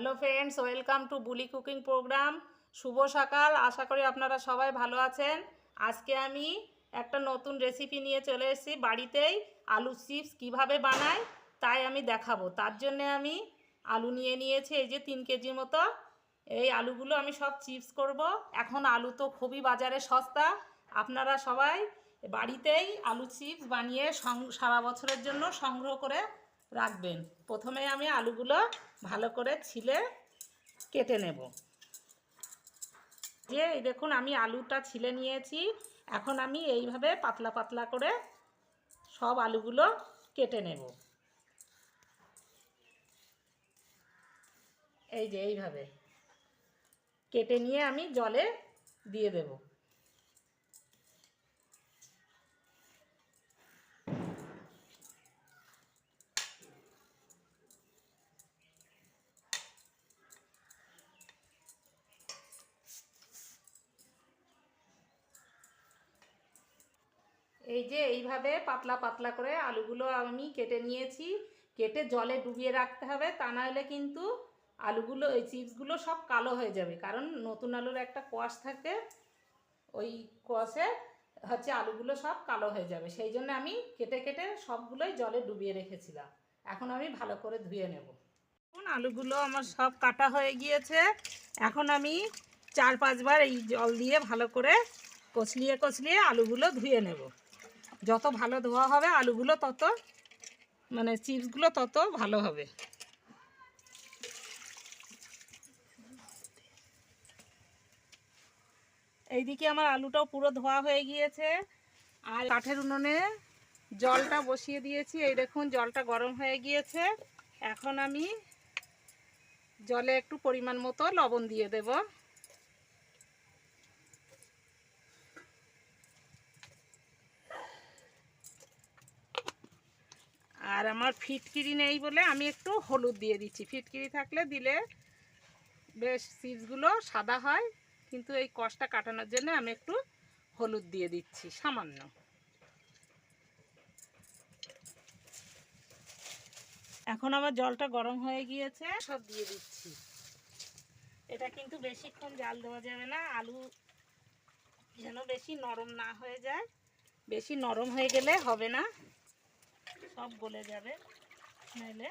Hello friends welcome to Bulli cooking program শুভ সকাল, আশা করি আপনারা সবাই ভালো আছেন। আজকে আমি একটা নতুন রেসিপি নিয়ে চলে এসেছি বাড়িতেই। আলু চিপস কীভাবে বানাই তাই আমি দেখাবো। তার জন্যে আমি আলু নিয়ে নিয়েছি, এই যে তিন কেজির মতো। এই আলুগুলো আমি সব চিপস করব। এখন আলু তো খুবই বাজারে সস্তা। আপনারা সবাই বাড়িতেই আলু চিপস বানিয়ে সং- সারা বছরের জন্য সংগ্রহ করে রাখবেন। প্রথমে আমি আলুগুলো ভালো করে ছিলে কেটে নেব। যে দেখুন, আমি আলুটা ছিলে নিয়েছি। এখন আমি এইভাবে পাতলা পাতলা করে সব আলুগুলো কেটে নেব। এই যে এইভাবে। কেটে নিয়ে আমি জলে দিয়ে দেব। এই যে এইভাবে পাতলা পাতলা করে আলুগুলো আমি কেটে নিয়েছি। কেটে জলে ডুবিয়ে রাখতে হবে, তা নাহলে কিন্তু আলুগুলো ওই চিপসগুলো সব কালো হয়ে যাবে। কারণ নতুন আলুর একটা কোয়াশ থাকে, ওই কোয়াশে হচ্ছে আলুগুলো সব কালো হয়ে যাবে। সেই জন্য আমি কেটে কেটে সবগুলোই জলে ডুবিয়ে রেখেছিলাম। এখন আমি ভালো করে ধুয়ে নেব। এখন আলুগুলো আমার সব কাটা হয়ে গিয়েছে। এখন আমি চার পাঁচবার এই জল দিয়ে ভালো করে কচলিয়ে কচলিয়ে আলুগুলো ধুয়ে নেব। যত ভালো ধোয়া হবে, আলুগুলো তত মানে চিপসগুলো তত ভালো হবে। এইদিকে আমার আলুটাও পুরো ধোয়া হয়ে গিয়েছে। আর কাঠের উনুনে জলটা বসিয়ে দিয়েছি। এই দেখুন, জলটা গরম হয়ে গিয়েছে। এখন আমি জলে একটু পরিমাণ মতো লবণ দিয়ে দেব। আর আমার ফিটকিরি নেই বলে আমি একটু হলুদ দিয়ে দিচ্ছি। ফিটকিরি থাকলে দিলে বেশ চিপসগুলো সাদা হয়, কিন্তু এই কষটা কাটানোর জন্য আমি একটু হলুদ দিয়ে দিচ্ছি, সামান্য। এখন আমার জলটা গরম হয়ে গিয়েছে। সব দিয়ে দিচ্ছি। এটা কিন্তু বেশিক্ষণ জাল দেওয়া যাবে না, আলু যেন বেশি নরম না হয়ে যায়। বেশি নরম হয়ে গেলে হবে না। সব গলে যাবে নাহলে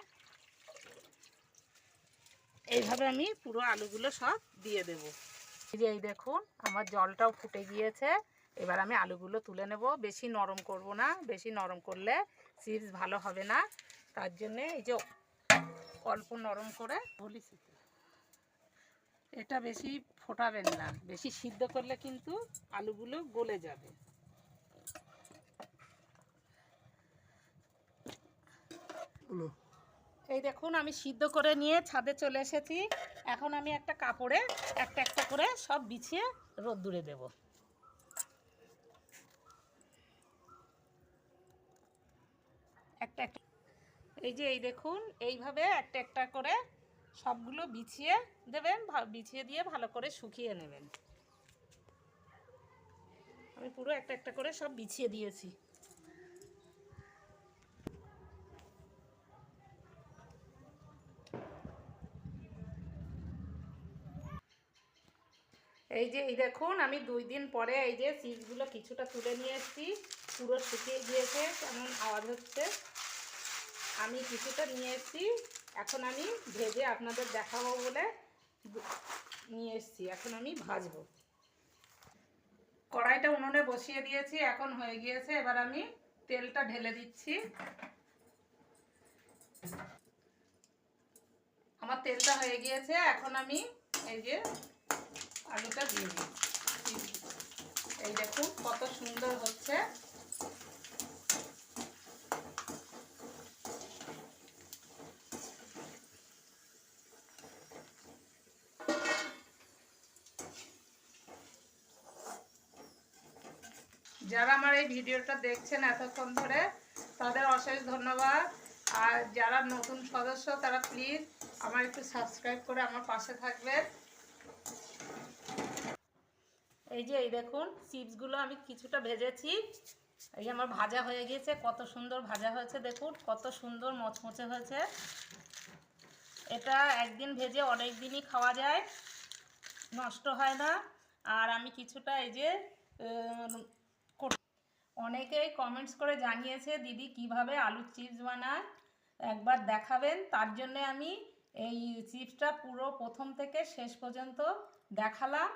এইভাবে আমি পুরো আলুগুলো সব দিয়ে দেব। এই দেখুন, আমার জলটাও ফুটে গিয়েছে। এবার আমি আলুগুলো তুলে নেব। বেশি নরম করব না, বেশি নরম করলে চিপস ভালো হবে না। তার জন্যে এই যে অল্প নরম করে বলিস এটা বেশি ফোটাবেন না, বেশি সিদ্ধ করলে কিন্তু আলুগুলো গলে যাবে। এই দেখুন, আমি সিদ্ধ করে নিয়ে ছাদে চলে এসেছি। এখন আমি একটা কাপড়ে, একটা একটা করে সব বিছিয়ে রোদ্দুরে দেব। একটা একটা এই যে, এই দেখুন, এইভাবে একটা একটা করে সবগুলো বিছিয়ে দেবেন বিছিয়ে দিয়ে ভালো করে শুকিয়ে নেবেন। আমি পুরো একটা একটা করে সব বিছিয়ে দিয়েছি। এই যে, এই দেখুন, আমি দুই দিন পরে এই যে চিপসগুলো কিছুটা তুলে নিয়ে এসেছি। পুরো শুকিয়ে গিয়েছে, কেমন আওয়াজ হচ্ছে? আমি কিছুটা নিয়ে এসেছি। এখন আমি ভেজে আপনাদের দেখাবো বলে নিয়ে এসেছি। এখন আমি ভাজবো। কড়াইটা উনুনে বসিয়ে দিয়েছি, এখন হয়ে গিয়েছে। এবার আমি তেলটা ঢেলে দিচ্ছি। আমার তেলটা হয়ে গিয়েছে। এখন আমি এই যে আলুটা দিয়ে দিই। এই দেখুন কত সুন্দর হচ্ছে। যারা আমার এই ভিডিওটা দেখছেন এতক্ষণ ধরে, তাদের অশেষ ধন্যবাদ। আর যারা নতুন সদস্য, তারা প্লিজ আমার একটু সাবস্ক্রাইব করে আমার পাশে থাকবেন। এই যে, এই দেখুন, চিপসগুলো আমি কিছুটা ভেজেছি। এই আমার ভাজা হয়ে গিয়েছে, কত সুন্দর ভাজা হয়েছে, দেখুন, কত সুন্দর মচমচে হয়েছে। এটা একদিন ভেজে অনেক দিনই খাওয়া যায়, নষ্ট হয় না। আর আমি কিছুটা এই যে অনেকেই কমেন্টস করে জানিয়েছে, দিদি, কীভাবে আলুর চিপস বানায়? একবার দেখাবেন। তার জন্য আমি এই চিপসটা পুরো প্রথম থেকে শেষ পর্যন্ত দেখালাম।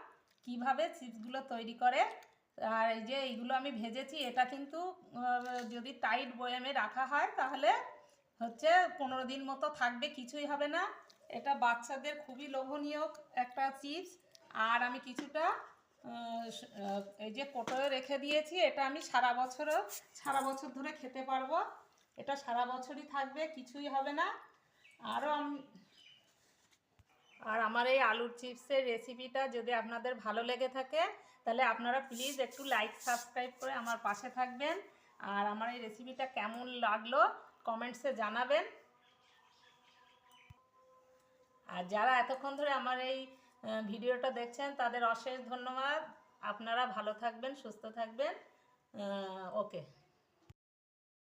কীভাবে চিপসগুলো তৈরি করে। আর এই যে এইগুলো আমি ভেজেছি, এটা কিন্তু যদি টাইট বয়ামে রাখা হয় তাহলে হচ্ছে পনেরো দিন মতো থাকবে, কিছুই হবে না। এটা বাচ্চাদের খুবই লোভনীয় একটা চিপস। আর আমি কিছুটা এই যে কোটোয় রেখে দিয়েছি, এটা আমি সারা বছরও, সারা বছর ধরে খেতে পারব। এটা সারা বছরই থাকবে, কিছুই হবে না। আরও আম- আর আমার এই আলুর চিপসের রেসিপিটা যদি আপনাদের ভালো লেগে থাকে, তাহলে আপনারা প্লিজ একটু লাইক সাবস্ক্রাইব করে আমার পাশে থাকবেন। আর আমার এই রেসিপিটা কেমন লাগল কমেন্টসে জানাবেন। আর যারা এতক্ষণ ধরে আমার এই ভিডিওটা দেখছেন, তাদের অশেষ ধন্যবাদ। আপনারা ভালো থাকবেন, সুস্থ থাকবেন। ওকে